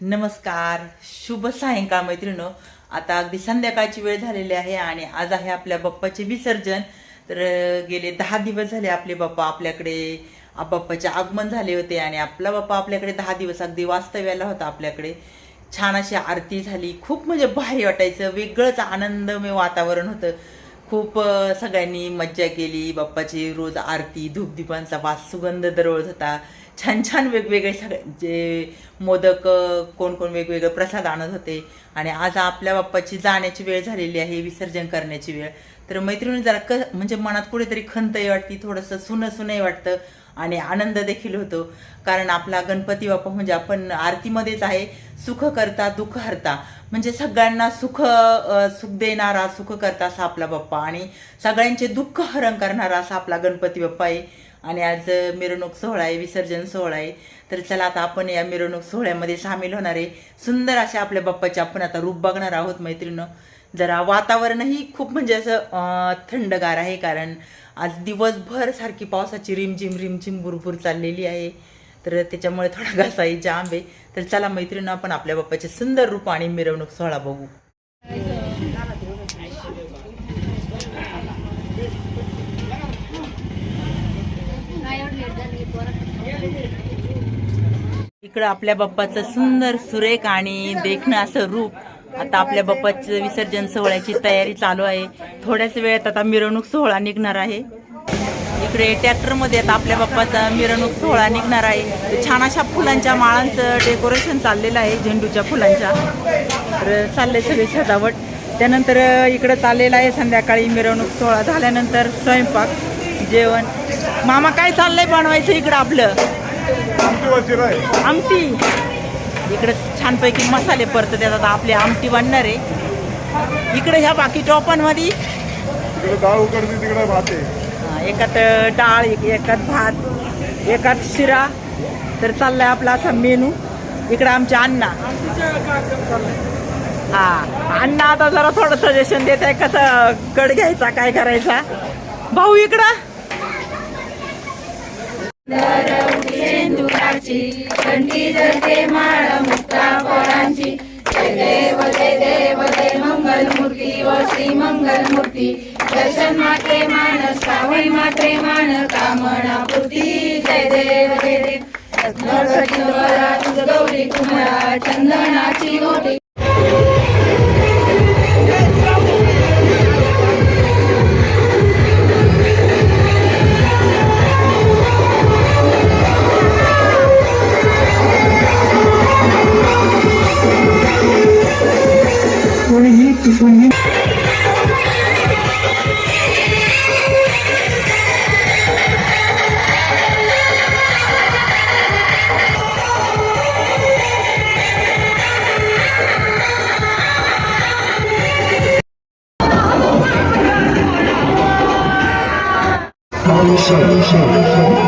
नमस्कार शुभ सायंकाळ मैत्रिणो आता अगदी संध्याकाळची वेळ झालेली आहे आणि आज आहे आपल्या बाप्पाचे विसर्जन. तर गेले दहा दिवस झाले आपले बाप्पा आपल्याकडे बाप्पाचे आगमन झाले होते आणि आपला बाप्पा आपल्याकडे दहा दिवस अगदी वास्तव्याला होता आपल्याकडे. छान अशी आरती झाली. खूप म्हणजे भारी वाटायचं. वेगळंच आनंदमय वातावरण होतं. खूप सगळ्यांनी मज्जा केली. बाप्पाची रोज आरती धूपदीपांचा वास सुगंध दररोज होता. छान छान वेगवेगळे सगळे जे मोदक कोण कोण वेगवेगळे प्रसाद आणत होते. आणि आज आपल्या बाप्पाची जाण्याची वेळ झालेली आहे विसर्जन करण्याची वेळ. तर मैत्रिणी जरा क म्हणजे मनात कुठेतरी खंतही वाटती थोडंसं सुनं सुनही वाटतं आणि आनंद देखील होतो. कारण आपला गणपती बाप्पा म्हणजे आपण आरतीमध्येच आहे. सुख करता दुःख हरता. म्हणजे सगळ्यांना सुख सुख देणारा सुख करता असा आपला बाप्पा. आणि सगळ्यांचे दुःख हरण करणारा असा आपला गणपती बाप्पा आहे. आणि आज मिरवणूक सोहळा आहे विसर्जन सोहळा आहे. तर चला आता आपण या मिरवणूक सोहळ्यामध्ये सामील होणार आहे. सुंदर अशा आपल्या बाप्पाचे आपण आता रूप बघणार आहोत मैत्रिणं जरा वातावरणही खूप म्हणजे असं थंडगार आहे. कारण आज दिवसभर सारखी पावसाची रिमझिम रिमझिम भुरभुर चाललेली आहे. तर त्याच्यामुळे थोडा घासाही जांब आहे. तर चला मैत्रिणी आपण आपल्या बाप्पाचे सुंदर रूप आणि मिरवणूक सोहळा बघू. इकडं आपल्या बाप्पाचं सुंदर सुरेख आणि देखणं असं रूप. आता आपल्या बाप्पाचं विसर्जन सोहळ्याची तयारी चालू आहे. थोड्याच वेळात आता मिरवणूक सोहळा निघणार आहे. इकडे ट्रॅक्टरमध्ये आता आपल्या बाप्पाचा मिरवणूक सोहळा निघणार आहे. छान अशा फुलांच्या माळांचं डेकोरेशन चाललेलं आहे झेंडूच्या फुलांच्या. तर चाललंय सगळी सजावट. त्यानंतर इकडं चाललेलं आहे संध्याकाळी मिरवणूक सोहळा झाल्यानंतर स्वयंपाक जेवण. मामा काय चाललंय बनवायचं इकडं आपलं? आमटी इकडे छानपैकी मसाले परत येतात आपली आमटी बनणार आहे. इकडे ह्या बाकी टोपांमध्ये तिकडे डाळ उकडते तिकडे भात आहे. एकात डाळ एकात भात एकात शिरा. तर चाललाय आपला असा मेनू. इकडं आमच्या अण्णा. हा अण्णा आता जरा थोडं सजेशन देत आहे कसं कड घ्यायचा काय करायचा. भाऊ इकडं. देव मंगल मूर्ती व श्री मंगल मूर्ती दर्शन मात्रे मान श्रावण मात्रे मान कामना पूर्ती जय देव जय देव. गौरी कुमळा चंदनाची मोठी कोणीही 你信你信你信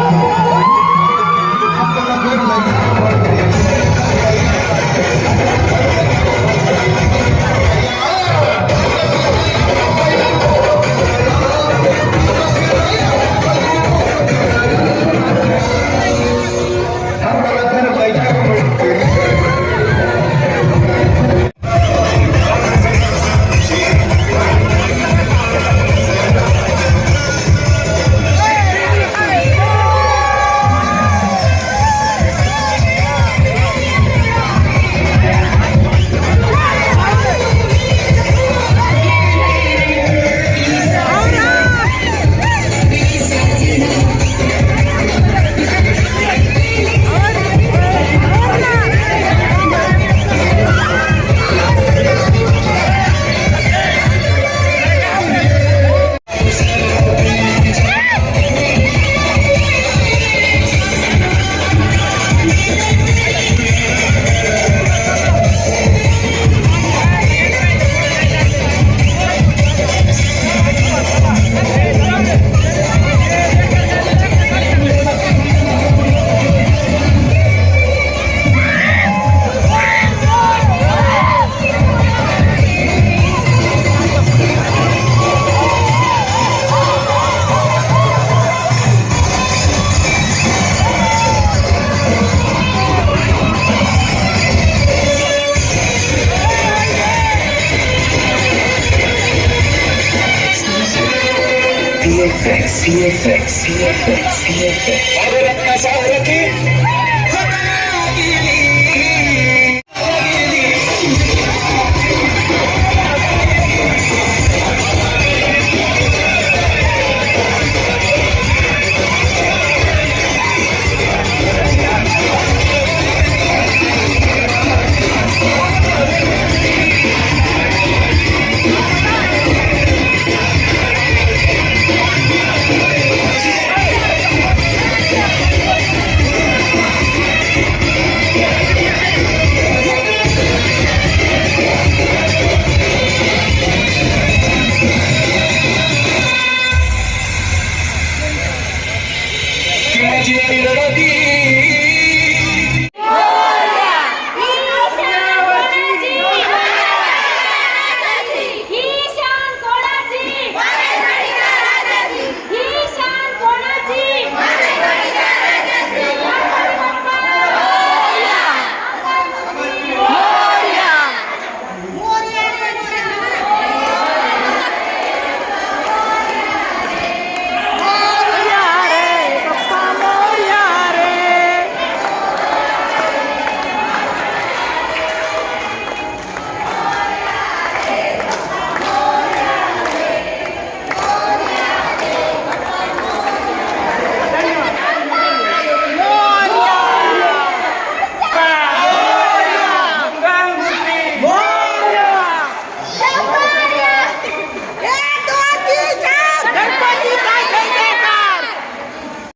VFX, VFX, VFX.